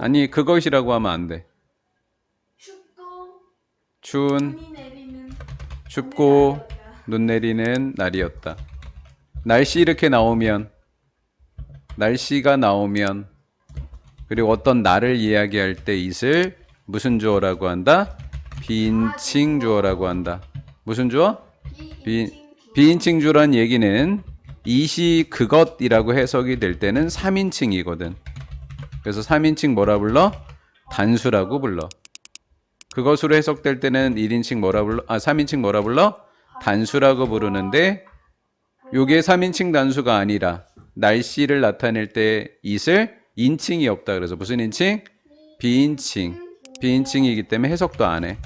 아니 그것이라고 하면 안 돼. 춥고 추운 눈이 내리는 춥고. 눈 내리는 날이었다. 날씨 이렇게 나오면 날씨가 나오면 그리고 어떤 날을 이야기할 때 it을 무슨 주어라고 한다? 비인칭 주어라고 한다. 무슨 주어? 비, 비인칭 주란 얘기는 it이 그것이라고 해석이 될 때는 3인칭이거든. 그래서 3인칭 뭐라 불러? 단수라고 불러. 그것으로 해석될 때는 1인칭 뭐라 불러? 아, 3인칭 뭐라 불러? 단수라고 부르는데 요게 3인칭 단수가 아니라 날씨를 나타낼 때 it을 인칭이 없다. 그래서 무슨 인칭? 비인칭. 비인칭이기 때문에 해석도 안 해. 네.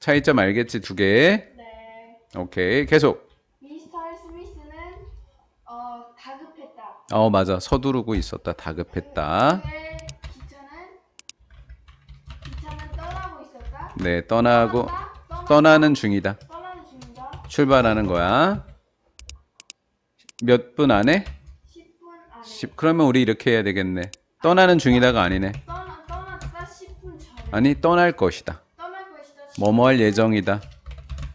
차이점 알겠지? 두 개. 네. 오케이. 계속. 미스터 스미스는 어 다급했다. 어, 맞아. 서두르고 있었다. 다급했다. 네, 떠나고 떠나는 중이다. 출발하는 거야. 몇 분 안에? 10분 안에 10. 그러면 우리 이렇게 해야 되겠네. 떠나는 중이다가 아니네. 떠나 떠났다 10분 전에 아니. 떠날 것이다. 뭐뭐 할 예정이다.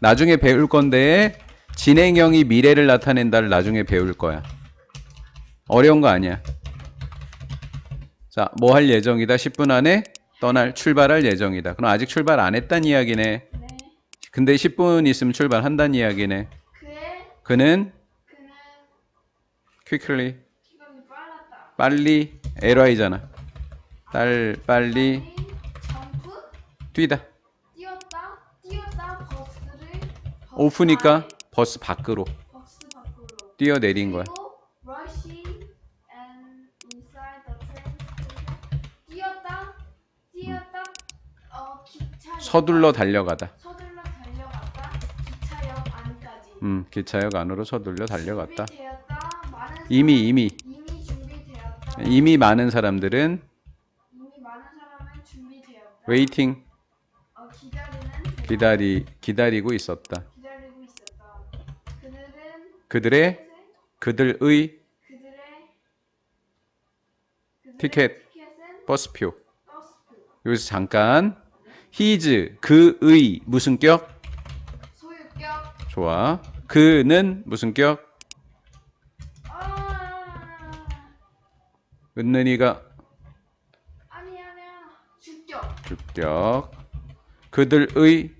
나중에 배울 건데 진행형이 미래를 나타낸다를 나중에 배울 거야. 어려운 거 아니야. 자, 뭐 할 예정이다. 10분 안에 떠날 출발할 예정이다. 그럼 아직 출발 안 했단 이야기네. 네. 근데 10분 있으면 출발한다는 이야기네. 그의 그는 그는 quickly 빨랐다. 빨리 ly잖아. 딸 빨리 점프 뛰다. 뛰었다 뛰었다 버스를 버스 오프니까 안에, 버스 밖으로 버스 밖으로 뛰어내린 거야. 그리고 rushing and inside the train station 뛰었다 뛰었다 어 기차역 서둘러 달려가다. 서둘러 달려갔다 기차역 안까지 음, 기차역 안으로 서둘러 달려갔다. 준비되었다 많은 이미 이미 이미 준비되었다 이미 많은 사람들은 이미 많은 사람은 준비되었다 waiting 어, 기다리는 기다리 기다리고 있었다. 기다리고 있었다 그들은 그들의 그들의 그들의 그들의 티켓. 티켓은 버스표. 버스표 여기서 잠깐 his 그의 무슨 격? 소유격 좋아. 그는 무슨 격? 아 은는이가 아니 아니야 주격 주격. 그들의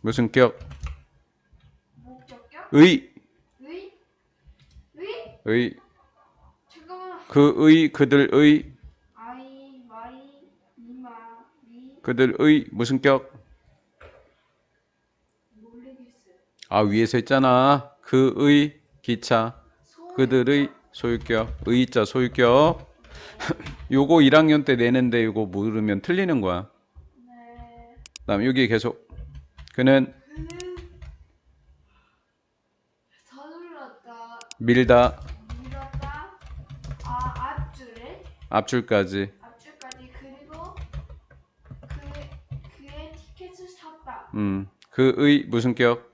무슨 격? 목적격 의, 의? 의? 의, 잠깐만 그의, 그들의, 그들의 무슨 격? 아 위에서 있잖아. 그의 기차, 소 그들의 소유격, 의자 소유격. 요거 1학년 때 내는데 요거 모르면 틀리는 거야. 네 그다음 여기 계속 그는 밀다 밀었다 아 앞줄까지. 앞줄까지 그리고 그의 그의 음, 그의 무슨 격?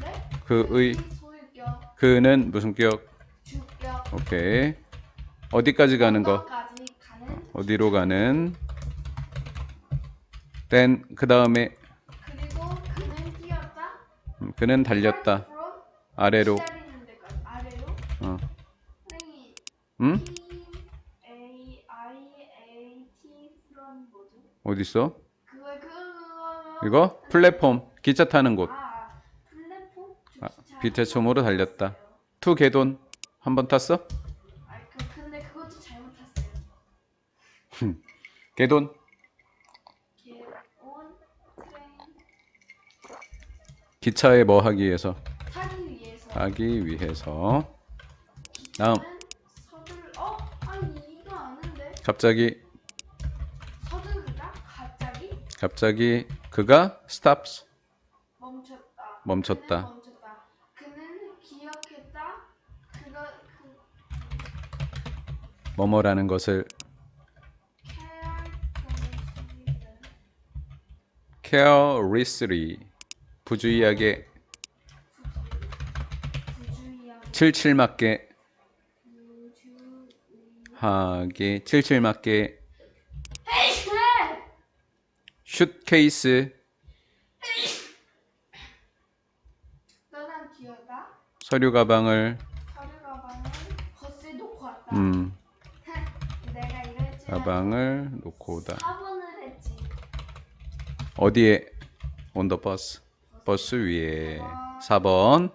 네? 그의 소유격 그는 무슨 격? 주격 오케이. 어디까지 가는 거? 까지 가는 어디로 가는? then 그 다음에 그리고 그는 뛰었다 음, 그는 달렸다 from 아래로. 기다리는 데까지 아래로 어. 선생님 응? P A I A T from 뭐죠? 어디 있어? 이거? 플랫폼. 기차 타는 곳. 아 플랫폼? 아, 비태초모로 달렸다. 투 개돈. 한 번 탔어? 아 그, 근데 그것도 잘못 탔어요. 개돈. 기차에 뭐 하기 위해서? 타기 위해서. 하기 위해서. 다음. 서둘 어? 아니 갑자기. 갑자기? 갑자기 그가 stops 멈췄다. 멈췄다. 그는 멈췄다. 그는 기억했다. 그거 그 뭐뭐라는 것을 carelessly 부주의하게 부주의하게 칠칠맞게 하기 77 맞게 헤이 슛 케이스. 너랑 귀여다? 서류 가방을. 서류 가방을 버스에 놓고 왔다. 음. 내가 이럴 줄 가방을 놓고 오다. 4번을 했지. 어디에? on the bus 버스 위에. 4번